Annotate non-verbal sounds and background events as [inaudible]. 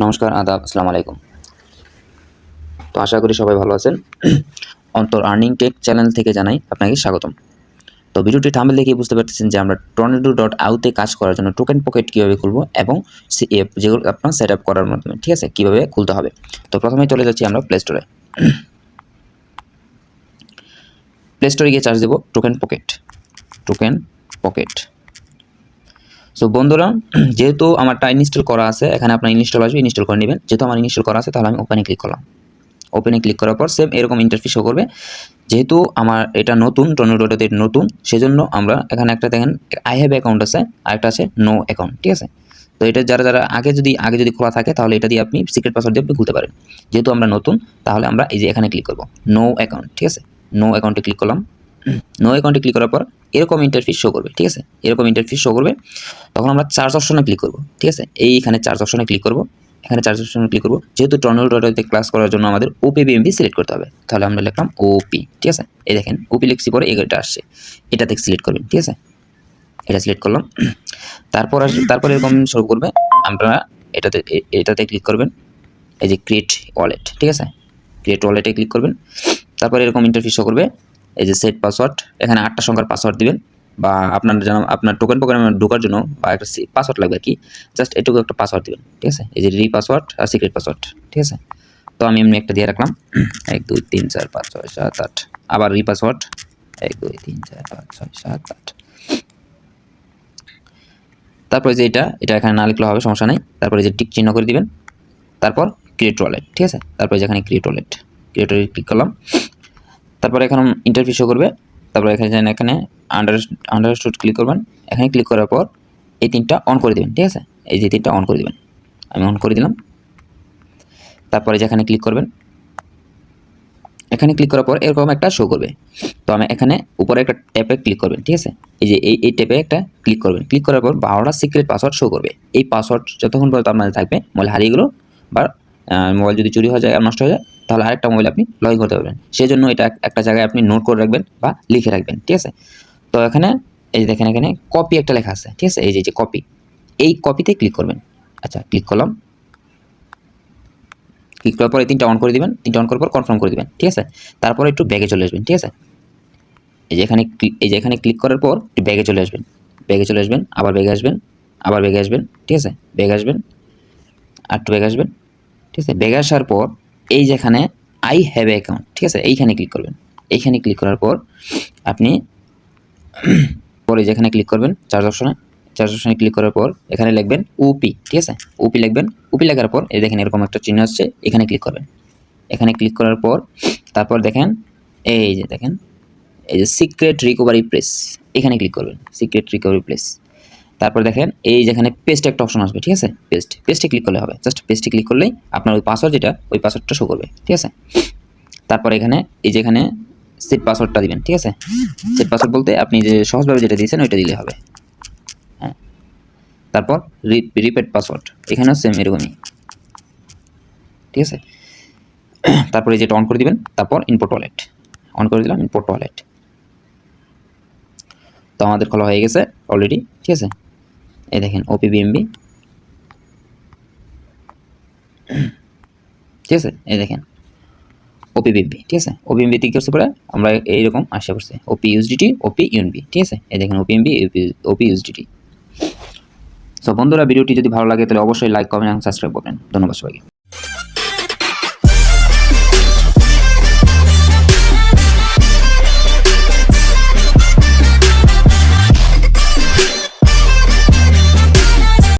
নমস্কার, আদাব, আসসালামু আলাইকুম। তো আশা করি সবাই ভালো আছেন। [clears throat] অন্তর আর্নিং টেক চ্যানেল থেকে জানাই আপনাকে স্বাগতম। তো ভিডিওটি থাম্বেল দেখে বুঝতে পারতেছেন যে আমরা টর্নেডো ডট আউতে কাজ করার জন্য টোকেন পকেট কীভাবে খুলবো এবং সি এফ যেগুলো আপনার সেট আপ করার মাধ্যমে, ঠিক আছে, কীভাবে খুলতে হবে। তো প্রথমেই চলে যাচ্ছি আমরা প্লে স্টোরে প্লে স্টোরে গিয়ে চার্জ দেবো token pocket. Token pocket. So বন্ধুরা, [clears throat] যেহেতু আমারটা ইনস্টল করা আছে, এখানে আপনার ইনস্টল আসবে ইনস্টল করে নেবেন। যেহেতু আমার ইনস্টল করা আছে, তাহলে আমি ওপেনে ক্লিক করলাম। ওপেনে ক্লিক করার পর সেম এরকম ইন্টারফেস শো করবে। যেহেতু আমার এটা নতুন টর্নেডোটাতে নতুন, সেজন্য আমরা এখানে একটা দেখেন আই হ্যাভ অ্যাকাউন্ট আছে আর একটা আছে নো অ্যাকাউন্ট ঠিক আছে? তো এটা যারা যারা আগে যদি আগে যদি খোলা থাকে, তাহলে এটা দিয়ে আপনি সিক্রেট পাসওয়ার্ড দিয়ে আপনি খুলতে পারেন। যেহেতু আমরা নতুন, তাহলে আমরা এই যে এখানে ক্লিক করব নো অ্যাকাউন্ট ঠিক আছে? নো অ্যাকাউন্টে ক্লিক করলাম। নো অ্যাকাউন্টে ক্লিক করার পর এরকম ইন্টারফেস শো করবে, ঠিক আছে? এরকম ইন্টারফেস শো করবে, তখন আমরা চার্জ অপশনে ক্লিক করব, ঠিক আছে? এইখানে চার্জ অপশনে ক্লিক করব, এখানে চার্জ অপশনে ক্লিক করব, যেহেতু টর্নেডো ডটাতে ক্লাস করার জন্য আমাদের ওপি বিএমবি সিলেক্ট করতে হবে, তাহলে আমরা লিখলাম ওপি ঠিক আছে? এই দেখেন ওপি লিখছি পরে এটা আসছে এটা থেকে সিলেক্ট করবেন, ঠিক আছে? এটা সিলেক্ট করলাম, তারপর আস তারপর এরকম শুরু করবে আপনারা এটাতে এটাতে ক্লিক করবেন, এই যে ক্রিয়েট ওয়ালেট ঠিক আছে? ক্রিয়েট ওয়ালেটে ক্লিক করবেন, তারপর এরকম ইন্টারফেস শো করবে এই যে সেট পাসওয়ার্ড এখানে আটটা সংখ্যার পাসওয়ার্ড দিবেন বা আপনার যেন, আপনার টোকেন প্রোগ্রামে ঢোকার জন্য বা একটা পাসওয়ার্ড লাগবে আর কি জাস্ট এটুকু একটা পাসওয়ার্ড দিবেন, ঠিক আছে? এই যে রি পাসওয়ার্ড আর সিক্রেট পাসওয়ার্ড ঠিক আছে? তো আমি এমনি একটা দিয়ে রাখলাম, [clears throat] এক, দুই, তিন, চার, পাঁচ, ছয়, সাত, আট, আবার রি পাসওয়ার্ড এক, দুই, তিন, চার, পাঁচ, ছয়, সাত, আট। তারপরে যে এটা এটা এখানে না লিখলে হবে, সমস্যা নেই, তারপরে যে টিক চিহ্ন করে দিবেন, তারপর ক্রিয়েট ওয়ালেট ঠিক আছে? তারপরে যেখানে create wallet create wallet click করলাম তারপরে এখানে ইন্টারফেস শো করবে। তারপরে এখানে যান এখানে আন্ডার আন্ডার আন্ডারস্টুড ক্লিক করবেন। এখানে ক্লিক করার পর এই তিনটা অন করে দেবেন, ঠিক আছে? এই যে তিনটা অন করে দেবেন। আমি অন করে দিলাম। তারপরে যেখানে ক্লিক করবেন, এখানে ক্লিক করার পর এরকম একটা শো করবে। তো আমি এখানে উপরে একটা ট্যাপে ক্লিক করবেন, ঠিক আছে? এই যে এই এই ট্যাপে একটা ক্লিক করবেন। ক্লিক করার পর বারোটা সিক্রেট পাসওয়ার্ড শো করবে। এই পাসওয়ার্ড যতক্ষণ পর্যন্ত আপনাদের থাকবে মোবাইল হারিয়ে গেলো বা মোবাইল যদি চুরি হয়ে যায় আর নষ্ট হয়ে যায়, তাহলে আরেকটা মোবাইল আপনি ইন করতে পারবেন। সেই জন্য এটা এক- একটা জায়গায় আপনি নোট করে রাখবেন বা লিখে রাখবেন, ঠিক আছে? তো এখানে, এই যে দেখেন এখানে কপি একটা লেখা আছে, ঠিক আছে? এই যে যে কপি এই কপিতে ক্লিক করবেন। আচ্ছা ক্লিক করলাম। ক্লিক করার পর তিনটা অন করে দিবেন। তিনটা অন করার পর কনফার্ম করে দিবেন, ঠিক আছে? তারপরে একটু ব্যাগে চলে আসবেন, ঠিক আছে? এই যে এখানে এই যে এখানে ক্লিক করার পর একটু ব্যাগে চলে আসবেন। ব্যাগে চলে আসবেন, আবার ব্যাগে আসবেন, আবার ব্যাগে আসবেন, ঠিক আছে? ব্যাগে আসবেন, আর একটু ব্যাগে আসবেন। ঠিক আছে? ব্যাগে আসার পর এই যেখানে আই হ্যাভ অ্যাকাউন্ট ঠিক আছে? এইখানে ক্লিক করবেন। এইখানে ক্লিক করার পর আপনি [clears throat] পরে যেখানে ক্লিক করবেন চার্জ অপশনে চার্জ অপশনে ক্লিক করার পর এখানে লিখবেন ওপি ঠিক আছে? ওপি লিখবেন। ওপি লেখার পর এই দেখেন এরকম একটা চিহ্ন আসছে, এখানে ক্লিক করবেন। এখানে ক্লিক করার পর তারপর দেখেন, এই যে দেখেন, এই যে সিক্রেট রিকভারি প্লেস এখানে ক্লিক করবেন। সিক্রেট রিকভারি প্লেস তারপর দেখেন এই যেখানে পেস্ট একটা অপশন আসবে, ঠিক আছে? পেস্ট পেস্টে ক্লিক করলে হবে। জাস্ট পেস্টে ক্লিক করলেই আপনার ওই পাসওয়ার্ড যেটা, ওই পাসওয়ার্ডটা শো করবে, ঠিক আছে? তারপর এখানে, এই যেখানে সেট পাসওয়ার্ডটা দিবেন, ঠিক আছে? সেট পাসওয়ার্ড বলতে আপনি যে সহজভাবে যেটা দিয়েছেন, ওইটা দিলে হবে। হ্যাঁ? তারপর রিপিট পাসওয়ার্ড এখানেও সেম এরকমই। ঠিক আছে? তারপরে যেটা অন করে দিবেন, তারপর ইনপুট ওয়ালেট অন করে দিলাম ইনপুট ওয়ালেট তো আমাদের খোলা হয়ে গেছে অলরেডি ঠিক আছে? এই দেখেন ওপি বিএমবি ঠিক আছে? এই দেখেন ওপি বিএমবি ঠিক আছে? ওপি এমবি কী করছে পরে? আমরা এইরকম আসে পড়ছে ওপি ইউজডিটি ওপি ইউএনবি ঠিক আছে? এই দেখেন OP MB OP USDT so বন্ধুরা, ভিডিওটি যদি ভালো লাগে, তাহলে অবশ্যই লাইক কমেন্ট এবং সাবস্ক্রাইব করবেন। ধন্যবাদ সবাইকে।